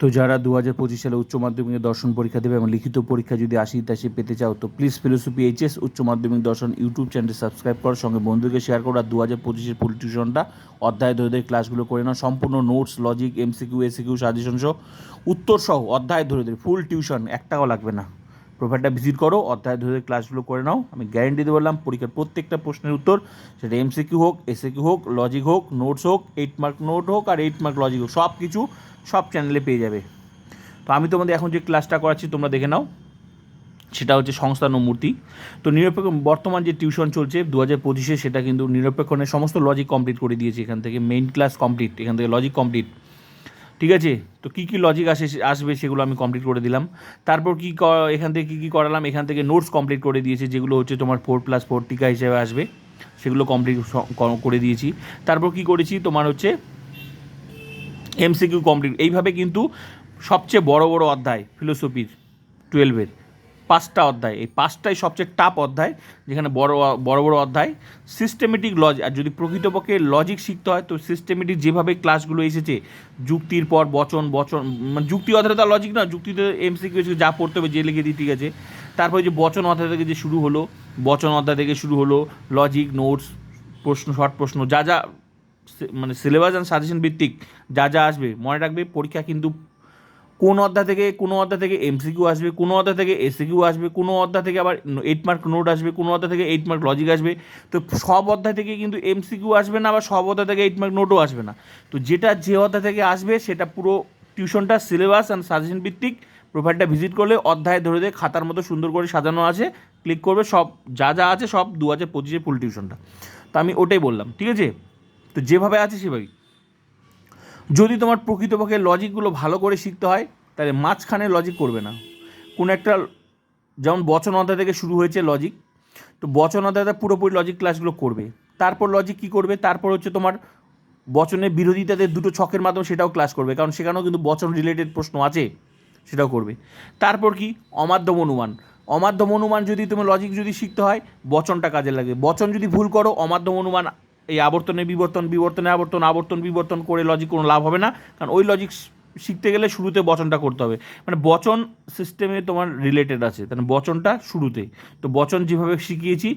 তো যারা দু হাজার পঁচিশ সালে উচ্চ মাধ্যমিকে দর্শন পরীক্ষা দেবে এবং লিখিত পরীক্ষা যদি আশি তাশি পেতে চাও, তো প্লিজ ফিলোসফি এইচএস উচ্চ মাধ্যমিক দর্শন ইউটিউব চ্যানেল সাবস্ক্রাইব করো সঙ্গে বন্ধুকে শেয়ার করো। আর দু হাজার পঁচিশের ফুল টিউশনটা অধ্যায় ধরে ধরে ক্লাসগুলো করে নাও। সম্পূর্ণ notes logic MCQ SCQ suggestion সহ উত্তর সহ অধ্যায় ধরে ধরে ফুল টিউশন একটাও লাগবে না। প্রোফাইলটা ভিজিট করো, অধ্যায় ধরে ক্লাসগুলো করে নাও। আমি গ্যারেন্টি দিয়ে বললাম, পরীক্ষার প্রত্যেকটা প্রশ্নের উত্তর, সেটা এমসিকিউ হোক এসিকিউ হোক লজিক হোক নোটস হোক এইট মার্ক নোট হোক আর এইট মার্ক লজিক হোক সব কিছু সব চ্যানেলে পেয়ে যাবে। তো আমি তোমাদের এখন যে ক্লাসটা করাচ্ছি, তোমরা দেখে নাও। সেটা হচ্ছে সংস্থান ও মূর্তি। তো নিরপেক্ষ বর্তমান যে টিউশন চলছে দু হাজার পঁচিশে সেটা কিন্তু নিরপেক্ষণের সমস্ত লজিক কমপ্লিট করে দিয়েছে এখান থেকে মেইন ক্লাস কমপ্লিট এখান থেকে লজিক কমপ্লিট ঠিক আছে? তো কী কী লজিক আসে আসবে সেগুলো আমি কমপ্লিট করে দিলাম। তারপর কী এখান থেকে কী কী করালাম? এখান থেকে নোটস কমপ্লিট করে দিয়েছে, যেগুলো হচ্ছে তোমার ফোর প্লাস ফোর টিকা হিসেবে আসবে। সেগুলো কমপ্লিট করে দিয়েছি। তারপর কী করেছি? তোমার হচ্ছে এমসিকিউ কমপ্লিট এইভাবে কিন্তু সবচেয়ে বড় বড় অধ্যায় ফিলোসফির টুয়েলভের পাঁচটা অধ্যায়। এই পাঁচটাই সবচেয়ে টাপ অধ্যায়, যেখানে বড় বড় বড় অধ্যায়। সিস্টেমেটিক লজ আর যদি প্রকৃতপক্ষে লজিক শিখতে হয়, তো সিস্টেমেটিক যেভাবে ক্লাসগুলো এসেছে, যুক্তির পর, বচন বচন মানে যুক্তি অধ্যায় তার লজিক না যুক্তিতে এমসিকিউ যা পড়তে হবে যে লিখে দিই, ঠিক আছে। তারপরে যে বচন অধ্যায় থেকে যে শুরু হলো, বচন অধ্যায় থেকে শুরু হলো লজিক নোটস প্রশ্ন শর্ট প্রশ্ন, যা যা মানে সিলেবাস অ্যান্ড সাজেশন ভিত্তিক, যা যা আসবে, মনে রাখবে, পরীক্ষা কিন্তু কোন অধ্যায় থেকে কোনো অধ্যায় থেকে এমসিকিউ আসবে, কোনো অধ্যায় থেকে এসিকিউ আসবে, কোনো অধ্যায় থেকে আবার এইট মার্ক নোট আসবে, কোনো অধ্যায় থেকে এইট মার্ক লজিক আসবে। তো সব অধ্যায় থেকে কিন্তু এমসিকিউ আসবে না আবার সব অধ্যায় থেকে এইট মার্ক নোটও আসবে না। তো যেটা যে অধ্যায় থেকে আসবে সেটা পুরো টিউশনটা সিলেবাস অ্যান্ড সাজেশন ভিত্তিক প্রোফাইলটা ভিজিট করলে অধ্যায় ধরে ধরে খাতার মতো সুন্দর করে সাজানো আছে। ক্লিক করবে, সব যা যা আছে সব দু হাজার পঁচিশে ফুল টিউশনটা তো আমি ওটাই বললাম, ঠিক আছে? তো যেভাবে আছে সেভাবেই। যদি তোমার প্রকৃতপক্ষে লজিকগুলো ভালো করে শিখতে হয়, তাহলে মাঝখানে লজিক করবে না। কোনো একটা যেমন বচন অধ্যায় থেকে শুরু হয়েছে লজিক তো বচন অধ্যায়টা পুরোপুরি লজিক ক্লাসগুলো করবে। তারপর লজিক কী করবে? তারপর হচ্ছে তোমার বচনের বিরোধিতাদের দুটো ছকের মাধ্যমে সেটাও ক্লাস করবে, কারণ সেখানেও কিন্তু বচন রিলেটেড প্রশ্ন আছে, সেটাও করবে। তারপর কি? অমাধ্যম অনুমান। অমাধ্যম অনুমান যদি তুমি লজিক যদি শিখতে হয়, বচনটা কাজে লাগবে। বচন যদি ভুল করো, অমাধ্যম অনুমান এই আবর্তনে বিবর্তন বিবর্তনে আবর্তন আবর্তন, বিবর্তন করে লজিক কোনো লাভ হবে না। কারণ ওই লজিক শিখতে গেলে শুরুতে বচনটা করতে হবে। মানে বচন সিস্টেমে তোমার রিলেটেড আছে। তাহলে বচনটা শুরুতে। তো বচন যেভাবে শিখিয়েছি,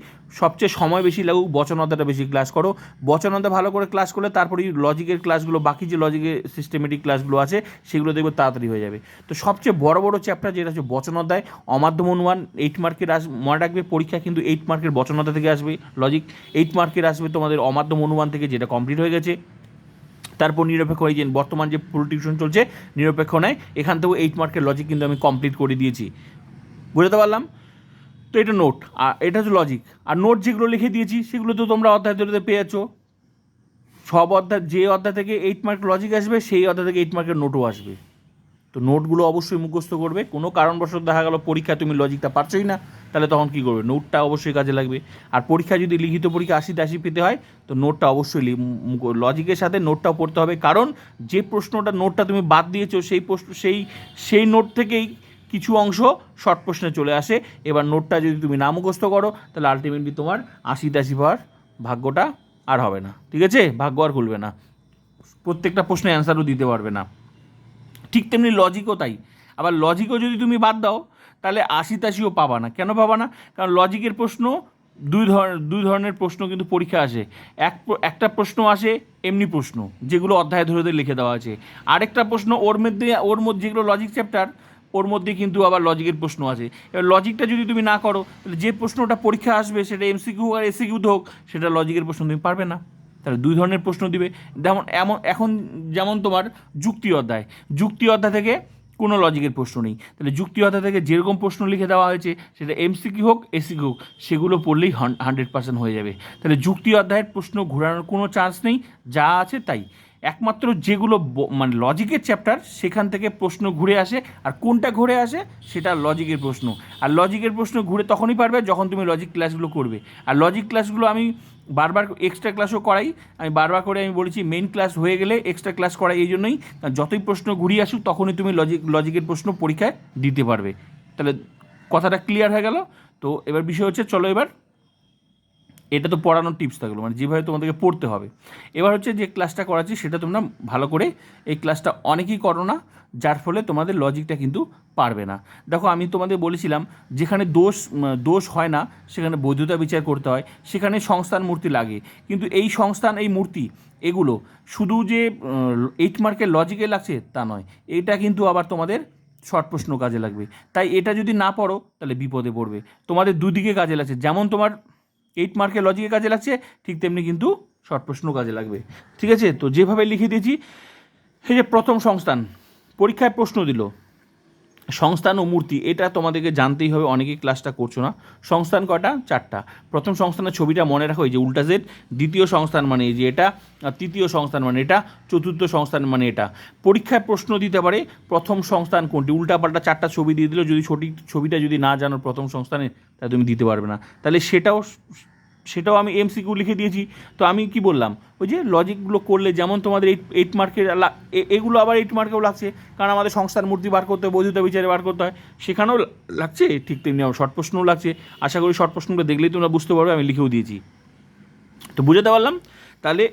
সবচেয়ে সময় বেশি লাগুক বচন অধ্যায়টা বেশি ক্লাস করো। বচন অধ্যায় ভালো করে ক্লাস করলে তারপরে লজিকের ক্লাসগুলো বাকি যে লজিকের সিস্টেমেটিক ক্লাসগুলো আছে, সেগুলো দেখবে তাড়াতাড়ি হয়ে যাবে। তো সবচেয়ে বড় বড় চ্যাপ্টার যেটা হচ্ছে বচন অধ্যায় অমাধ্যম অনুমান এইট মার্কের আস মনে রাখবে পরীক্ষা কিন্তু এইট মার্কের বচন অধ্যায় থেকে আসবে লজিক এইট মার্কের আসবে তোমাদের অমাধ্যম অনুমান থেকে, যেটা কমপ্লিট হয়ে গেছে। তারপর নিরপেক্ষ এই যে বর্তমান যে টিউশন চলছে, নিরপেক্ষ নয়। এখান থেকেও এইট মার্কের লজিক কিন্তু আমি কমপ্লিট করে দিয়েছি। বুঝতে পারলাম? তো এটা নোট আর এটা হচ্ছে লজিক আর নোট যেগুলো লিখে দিয়েছি, সেগুলো তো তোমরা অধ্যায় ধরে পেয়ে যাচ্ছ সব অধ্যায়, যে অধ্যায় থেকে এইট মার্ক লজিক আসবে, সেই অধ্যায় থেকে এইট মার্কের নোটও আসবে। তো নোটগুলো অবশ্যই মুখস্থ করবে। কোনো কারণবশত দেখা গেলো পরীক্ষা তুমি লজিকটা পারছোই না। তাহলে তখন কী করবে? নোটটা অবশ্যই কাজে লাগবে। আর পরীক্ষা যদি লিখিত পরীক্ষা আশি আশি পেতে হয়, তো নোটটা অবশ্যই লজিকের সাথে নোটটাও পড়তে হবে। কারণ যে প্রশ্নটা নোটটা তুমি বাদ দিয়েছ, সেই প্রশ্ন, সেই সেই নোট থেকেই কিছু অংশ শর্ট প্রশ্নে চলে আসে। এবার নোটটা যদি তুমি না মুখস্থ করো, তাহলে আলটিমেটলি তোমার আশি আশি পাওয়ার ভাগ্যটা আর হবে না। ঠিক আছে? ভাগ্য আর খুলবে না। প্রত্যেকটা প্রশ্নের অ্যান্সারও দিতে পারবে না। ঠিক তেমনি লজিকও তাই। আবার লজিকও যদি তুমি বাদ দাও তাহলে আশি তাশিও পাবা না। কেন পাবা না? কারণ লজিকের প্রশ্ন, দুই ধরনের দুই ধরনের প্রশ্ন কিন্তু পরীক্ষা আসে। এক একটা প্রশ্ন আসে, এমনি প্রশ্ন, যেগুলো অধ্যায় ধরে ধরে লিখে দেওয়া আছে। আরেকটা প্রশ্ন, ওর মধ্যে ওর মধ্যে যেগুলো লজিক চ্যাপ্টার ওর মধ্যে কিন্তু আবার লজিকের প্রশ্ন আছে। এবার লজিকটা যদি তুমি না করো, তাহলে যে প্রশ্নটা পরীক্ষা আসবে, সেটা এমসিকিউ আর এসিকিউ হোক, সেটা লজিকের প্রশ্ন তুমি পারবে না। তাহলে দুই ধরনের প্রশ্ন দিবে। যেমন, এমন, এখন যেমন তোমার যুক্তি অধ্যায়। যুক্তি অধ্যায় থেকে কোনো লজিকের প্রশ্ন নেই। তাহলে যুক্তি অধ্যায় থেকে যেরকম প্রশ্ন লিখে দেওয়া হয়েছে, সেটা এমসিকিউ হোক এসিকিউ হোক, সেগুলো পড়লেই হান্ড্রেড পার্সেন্ট হয়ে যাবে। তাহলে যুক্তি অধ্যায়ের প্রশ্ন ঘোরানোর কোনো চান্স নেই, যা আছে তাই। একমাত্র যেগুলো মানে লজিকের চ্যাপ্টার সেখান থেকে প্রশ্ন ঘুরে আসে। আর কোনটা ঘুরে আসে, সেটা লজিকের প্রশ্ন। আর লজিকের প্রশ্ন ঘুরে তখনই পারবে যখন তুমি লজিক ক্লাসগুলো করবে। আর লজিক ক্লাসগুলো আমি বারবার এক্সট্রা ক্লাসও করাই। আমি বারবার করে আমি বলেছি মেন ক্লাস হয়ে গেলে এক্সট্রা ক্লাস করাই এই জন্যই। যতই প্রশ্ন ঘুরিয়ে আসুক, তখনই তুমি লজিক লজিকের প্রশ্ন পরীক্ষায় দিতে পারবে। তাহলে কথাটা ক্লিয়ার হয়ে গেল। তো এবার বিষয় হচ্ছে, চলো এবার এটা তো পড়ানোর টিপস থাকল মানে যেভাবে তোমাদেরকে পড়তে হবে। এবার হচ্ছে যে ক্লাসটা করাচ্ছি, সেটা তোমরা ভালো করে এই ক্লাসটা অনেকেই করো না, যার ফলে তোমাদের লজিকটা কিন্তু পারবে না। দেখো, আমি তোমাদের বলেছিলাম, যেখানে দোষ দোষ হয় না, সেখানে বৈধতা বিচার করতে হয়, সেখানে সংস্থান মূর্তি লাগে। কিন্তু এই সংস্থান, এই মূর্তি, এগুলো শুধু যে এইট মার্কের লজিকে লাগছে, তা নয়। এটা কিন্তু আবার তোমাদের শর্ট প্রশ্ন কাজে লাগবে। তাই এটা যদি না পড়ো, তাহলে বিপদে পড়বে। তোমাদের দুদিকে কাজে লাগছে। যেমন তোমার এইট মার্কের লজিকে কাজে লাগছে, ঠিক তেমনি কিন্তু শর্ট প্রশ্ন কাজে লাগবে। ঠিক আছে? তো যেভাবে লিখে দিয়েছি, এই যে প্রথম সংস্থান, পরীক্ষায় প্রশ্ন দিল। সংস্থান ও মূর্তি, এটা তোমাদেরকে জানতেই হবে, অনেকেই ক্লাসটা করছ না। সংস্থান কটা চারটা। প্রথম সংস্থানের ছবিটা মনে রাখো, এই যে উল্টা জেড দ্বিতীয় সংস্থান মানে এই যে এটা তৃতীয় সংস্থান মানে এটা, চতুর্থ সংস্থান মানে এটা। পরীক্ষায় প্রশ্ন দিতে পারে, প্রথম সংস্থান কোনটি? উল্টাপাল্টা চারটা ছবি দিয়ে দিল, যদি ছবিটা যদি না জানো প্রথম সংস্থানে, তাহলে তুমি দিতে পারবে না। তাহলে সেটাও সেটাও আমি এমসিকিউ লিখে দিয়েছি। তো আমি কি বললাম? ওই যে লজিকগুলো করলে যেমন তোমাদের এইট এইট মার্কের এগুলো আবার এইট মার্কেও লাগছে। কারণ আমাদের সংস্থার মূর্তি বার করতে হয়, বৈধতা বিচারে বার করতে হয়। সেখানেও লাগছে, ঠিক তেমনি আমার শর্ট প্রশ্নও লাগছে। আশা করি শর্ট প্রশ্নগুলো দেখলেই তোমরা বুঝতে পারবে, আমি লিখেও দিয়েছি। তো বুঝাতে পারলাম? তাহলে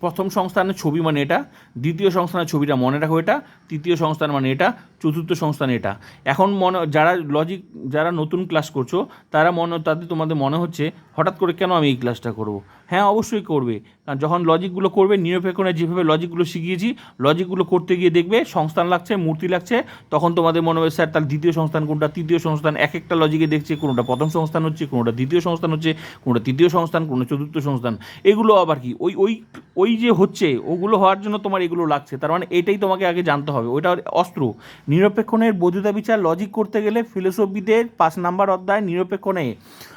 প্রথম সংস্থানের ছবি মানে এটা, দ্বিতীয় সংস্থানের ছবিটা মনে রাখো এটা, তৃতীয় সংস্থান মানে এটা, চতুর্থ সংস্থান এটা। এখন মনে, যারা লজিক যারা নতুন ক্লাস করছ, তারা মনে, তাদের তোমাদের মনে হচ্ছে, হঠাৎ করে কেন আমি এই ক্লাসটা করব? হ্যাঁ অবশ্যই করবে। কারণ যখন লজিকগুলো করবে নিরপেক্ষণে যেভাবে লজিকগুলো শিখিয়েছি লজিকগুলো করতে গিয়ে দেখবে, সংস্থান লাগছে, মূর্তি লাগছে, তখন তোমাদের মনে হবে, স্যার তার দ্বিতীয় সংস্থান কোনটা? তৃতীয় সংস্থান এক একটা লজিকে দেখছে, কোনোটা প্রথম সংস্থান হচ্ছে, কোনোটা দ্বিতীয় সংস্থান হচ্ছে, কোনোটা তৃতীয় সংস্থান কোনো চতুর্থ সংস্থান। এগুলো আবার কি? ওই ওই ওই যে হচ্ছে, ওগুলো হওয়ার জন্য তোমার এগুলো লাগছে। তার মানে এটাই তোমাকে আগে জানতে হবে। ওইটা অস্ত্র। নিরপেক্ষণের বৈধতা বিচার লজিক করতে গেলে ফিলোসফিদের পাঁচ নাম্বার অধ্যায় নিরপেক্ষণে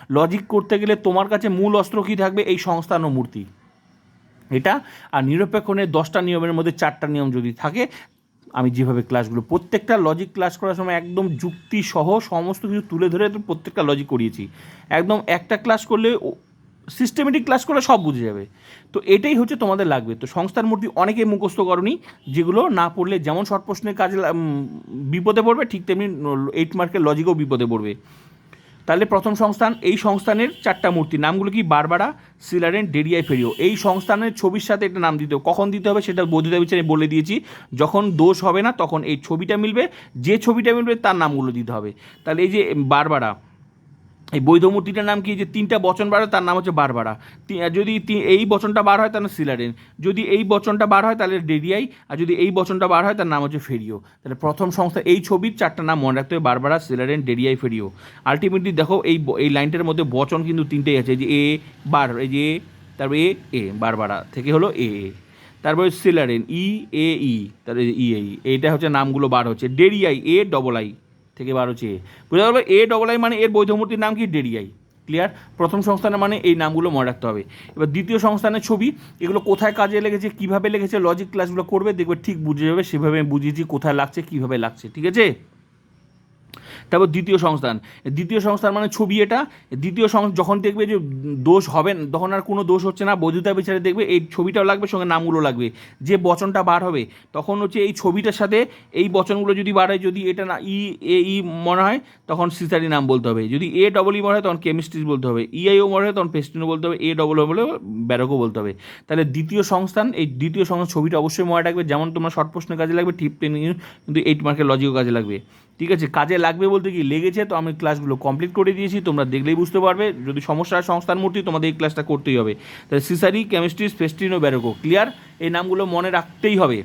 লজিক করতে গেলে তোমার কাছে মূল অস্ত্র কী থাকবে? এই সংস্থান ও মূর্তি এটা আর নিরপেক্ষণের দশটা নিয়মের মধ্যে চারটা নিয়ম যদি থাকে, আমি যেভাবে ক্লাসগুলো প্রত্যেকটা লজিক ক্লাস করার সময় একদম যুক্তি সহ সমস্ত কিছু তুলে ধরে প্রত্যেকটা লজিক করিয়েছি। একদম একটা ক্লাস করলে সিস্টেমেটিক ক্লাস করলে সব বুঝে যাবে। তো এটাই হচ্ছে তোমাদের লাগবে। তো সংস্থার মূর্তি অনেকে মুখস্থ করনি, যেগুলো না পড়লে যেমন শর্ট প্রশ্নের কাজে বিপদে পড়বে, ঠিক তেমনি এইট মার্কের লজিকও বিপদে পড়বে। তাহলে প্রথম সংস্থান, এই সংস্থানের চারটা মূর্তি। নামগুলো কি? বারবারা, সিলারেন ডেরিয়াই ফেরিও। এই সংস্থানের ছবির সাথে এটা নাম দিতে কখন দিতে হবে সেটা বৈধতা বিচারে বলে দিয়েছি। যখন দোষ হবে না, তখন এই ছবিটা মিলবে। যে ছবিটা মিলবে তার নামগুলো দিতে হবে। তাহলে এই যে, বারবারা এই বৈধ মূর্তিটার নাম কি? যে তিনটা বচন বার হয়, তার নাম হচ্ছে বারবারা। যদি এই বচনটা বার হয় তাহলে সিলারেন। যদি এই বচনটা বার হয়, তাহলে ডেরিয়াই আর যদি এই বচনটা বার হয়, তার নাম হচ্ছে ফেরিও। তাহলে প্রথম সংস্থা, এই ছবির চারটা নাম মনে রাখতে হবে, বারবারা, সিলারেন ডেরিয়াই ফেরিও। আলটিমেটলি দেখো, এই এই লাইনটার মধ্যে বচন কিন্তু তিনটেই আছে যে এ, বার, এই যে এ, তারপরে এ এ, বারবারা থেকে হলো এ তারপরে সিলারেন, ই, এ, ই, তারপরে ই এইটা হচ্ছে নামগুলো বার হচ্ছে ডেরিয়াই এ ডবল আই থেকে বারো চেয়ে বুঝতে পারবে এ ডবল আই মানে এর বৈধমূর্তির নাম কি? ডেডিআই ক্লিয়ার প্রথম সংস্থানের মানে এই নামগুলো মনে রাখতে হবে। এবার দ্বিতীয় সংস্থানের ছবি, এগুলো কোথায় কাজে লেগেছে, কীভাবে লেগেছে লজিক ক্লাসগুলো করবে, দেখবে ঠিক বুঝে যাবে। সেভাবে বুঝিয়েছি কোথায় লাগছে, কীভাবে লাগছে, ঠিক আছে? তারপর দ্বিতীয় সংস্থান। দ্বিতীয় সংস্থান মানে ছবি এটা। দ্বিতীয় যখন দেখবে যে দোষ হবে, তখন আর কোনো দোষ হচ্ছে না। বৈধতা বিচারে দেখবে এই ছবিটাও লাগবে, সঙ্গে নামগুলো লাগবে। যে বচনটা বার হবে, তখন হচ্ছে এই ছবিটার সাথে এই বচনগুলো যদি বার হয়, যদি এটা না ই, এ, ই মনে হয়, তখন সিসারি নাম বলতে হবে। যদি এ ডবল ই মনে হয়, তখন কেমিস্ট্রি বলতে হবে। ইআইও মনে হয়, তখন পেস্টিনো বলতে হবে। এ ডবল বলে ব্যারকও বলতে হবে। তাহলে দ্বিতীয় সংস্থান, এই দ্বিতীয় সংস্থান ছবিটা অবশ্যই মনে রাখবে। যেমন তোমার শর্ট প্রশ্নের কাজে লাগবে টিপ টেন কিন্তু এইট মার্কের লজিকও কাজে লাগবে। ঠিক আছে, কাজে লাগবে বলতে কি, লেগেছে, তো আমি ক্লাসগুলো কমপ্লিট করে দিয়েছি, তোমরা দেখলেই বুঝতে পারবে। যদি সমস্যা সংস্থার মূর্তি, তোমাদের এই ক্লাসটা করতেই হবে। তাহলে সিসারি কেমিস্ট্রি ও ব্যারোকো ক্লিয়ার এই নামগুলো মনে রাখতেই হবে।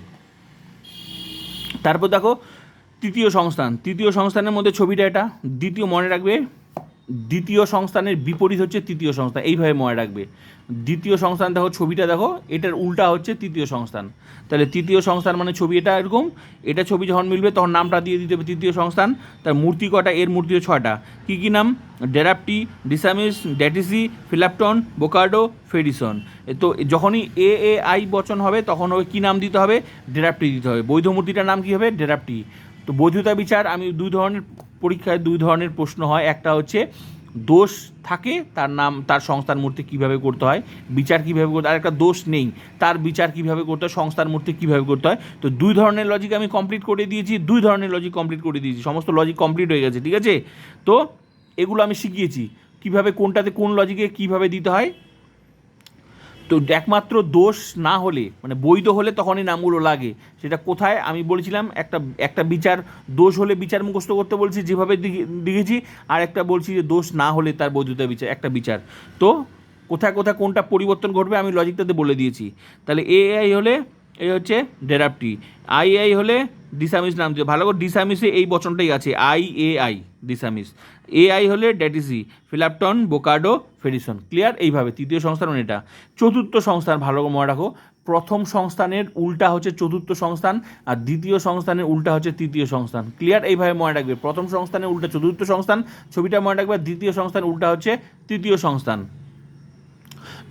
তারপর দেখো, তৃতীয় সংস্থান। তৃতীয় সংস্থানের মধ্যে ছবিটা এটা। দ্বিতীয় মনে রাখবে দ্বিতীয় সংস্থানের বিপরীত হচ্ছে তৃতীয় সংস্থান এইভাবে মনে রাখবে। দ্বিতীয় সংস্থান দেখো, ছবিটা দেখো, এটার উল্টা হচ্ছে তৃতীয় সংস্থান। তাহলে তৃতীয় সংস্থান মানে ছবি এটা এরকম, এটা ছবি যখন মিলবে তখন নামটা দিয়ে দিতে হবে তৃতীয় সংস্থান, তার মূর্তি কটা এর মূর্তিও ছয়টা। কী কী নাম? ডেরাপটি, ডিসামিস ড্যাটিসি ফিলাপটন, বোকার্ডো, ফেডিসন। তো যখনই এ এ, আই বচন হবে, তখন ওই কী নাম দিতে হবে? ডেরাপটি দিতে হবে। বৈধ মূর্তিটার নাম কী হবে? ডেরাপটি। তো বৈধতা বিচার, আমি দুই ধরনের পরীক্ষায় দুই ধরনের প্রশ্ন হয়। একটা হচ্ছে দোষ থাকে, তার নাম, তার সংস্থার মূর্তি কীভাবে করতে হয়, বিচার কীভাবে করতে হয়, আর একটা দোষ নেই, তার বিচার কীভাবে করতে হয়, সংস্থার মূর্তি কীভাবে করতে হয়। তো দুই ধরনের লজিক আমি কমপ্লিট করে দিয়েছি, দুই ধরনের লজিক কমপ্লিট করে দিয়েছি, সমস্ত লজিক কমপ্লিট হয়ে গেছে, ঠিক আছে? তো এগুলো আমি শিখিয়েছি, কীভাবে কোনটাতে কোন লজিকে কীভাবে দিতে হয় তো একমাত্র দোষ না হলে মানে বৈধ হলে তখনই নামগুলো লাগে। সেটা কোথায়? আমি বলেছিলাম, একটা একটা বিচার, দোষ হলে বিচার মুখস্থ করতে বলছি, যেভাবে দিঘেছি আর একটা বলছি যে দোষ না হলে তার বৈধতা বিচার, একটা বিচার। তো কোথায় কোথায় কোনটা পরিবর্তন ঘটবে আমি লজিকটাতে বলে দিয়েছি। তাহলে এআই হলে এই হচ্ছে ডেরাপটি। আই আই হলে ডিসামিস নাম দিয়ে ভালো করে ডিসামিসে এই বচনটাই আছে। I A I, Disamis. A I হলে ড্যাটিসি ফিলাপটন বোকার্ডো ফেরিসন ক্লিয়ার? এইভাবে। তৃতীয় সংস্থান মানে এটা। চতুর্থ সংস্থান, ভালো করে মনে রাখো। প্রথম সংস্থানের উল্টা হচ্ছে চতুর্থ সংস্থান আর দ্বিতীয় সংস্থানের উল্টা হচ্ছে তৃতীয় সংস্থান। ক্লিয়ার? এইভাবে মনে রাখবে। প্রথম সংস্থানের উল্টা চতুর্থ সংস্থান, ছবিটা মনে রাখবে। দ্বিতীয় সংস্থান উল্টা হচ্ছে তৃতীয় সংস্থান।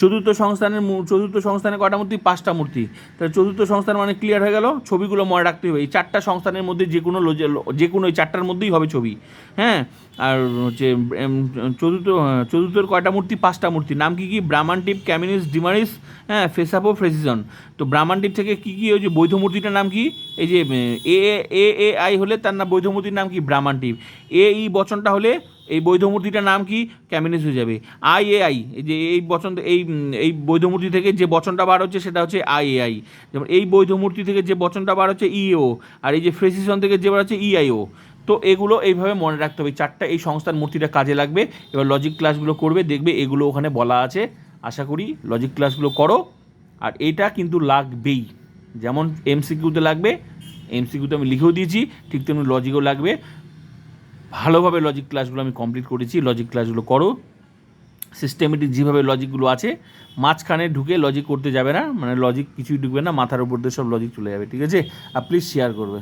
চতুর্থ সংস্থানের চতুর্থ সংস্থানে কটা মূর্তি? পাঁচটা মূর্তি। তাহলে চতুর্থ সংস্থান মানে ক্লিয়ার হয়ে গেল? ছবিগুলো মনে রাখতে হবে। এই চারটা সংস্থানের মধ্যে যে কোনো যে কোনো এই চারটার মধ্যেই হবে ছবি। হ্যাঁ? আর হচ্ছে চতুর্থ, চতুর্থর কয়টা মূর্তি? পাঁচটা মূর্তি। নাম কি কি? ব্রাহ্মানটিপ ক্যামিনিস, ডিমারিস হ্যাঁ ফেসাপো, ফ্রেসিজন। তো ব্রাহ্মানটিপ থেকে কি কি ওই যে বৈধ মূর্তিটার নাম কি? এই যে, এ এ এ আই হলে তার নাম বৈধ মূর্তির নাম কি? ব্রাহ্মানটিপ এ, ই বচনটা হলে এই বৈধ মূর্তিটার নাম কি? ক্যামিনিস হয়ে যাবে। আই এ আই যে এই বচন, এই এই বৈধ মূর্তি থেকে যে বচনটা বার হচ্ছে সেটা হচ্ছে আই এ আই যেমন এই বৈধ মূর্তি থেকে যে বচনটা বার হচ্ছে ইও আর এই যে ফ্রেসিসন থেকে যে বার হচ্ছে ইআইও তো এগুলো এইভাবে মনে রাখতে হবে। চারটা এই সংস্থার মূর্তিটা কাজে লাগবে। এবার লজিক ক্লাসগুলো করবে, দেখবে এগুলো ওখানে বলা আছে। আশা করি লজিক ক্লাসগুলো করো। আর এটা কিন্তু লাগবেই। যেমন এমসিকিউতে লাগবে এমসিকিউতে আমি লিখেও দিয়েছি, ঠিক তেমনি লজিকও লাগবে। ভালোভাবে লজিক ক্লাসগুলো আমি কমপ্লিট করেছি লজিক ক্লাসগুলো করো। সিস্টেমেটিক যেভাবে লজিকগুলো আছে, মাঝখানে ঢুকে লজিক করতে যাবে না মানে লজিক কিছুই ঢুকবে না, মাথার উপর দিয়ে সব লজিক চলে যাবে, ঠিক আছে? আর প্লিজ শেয়ার করবে।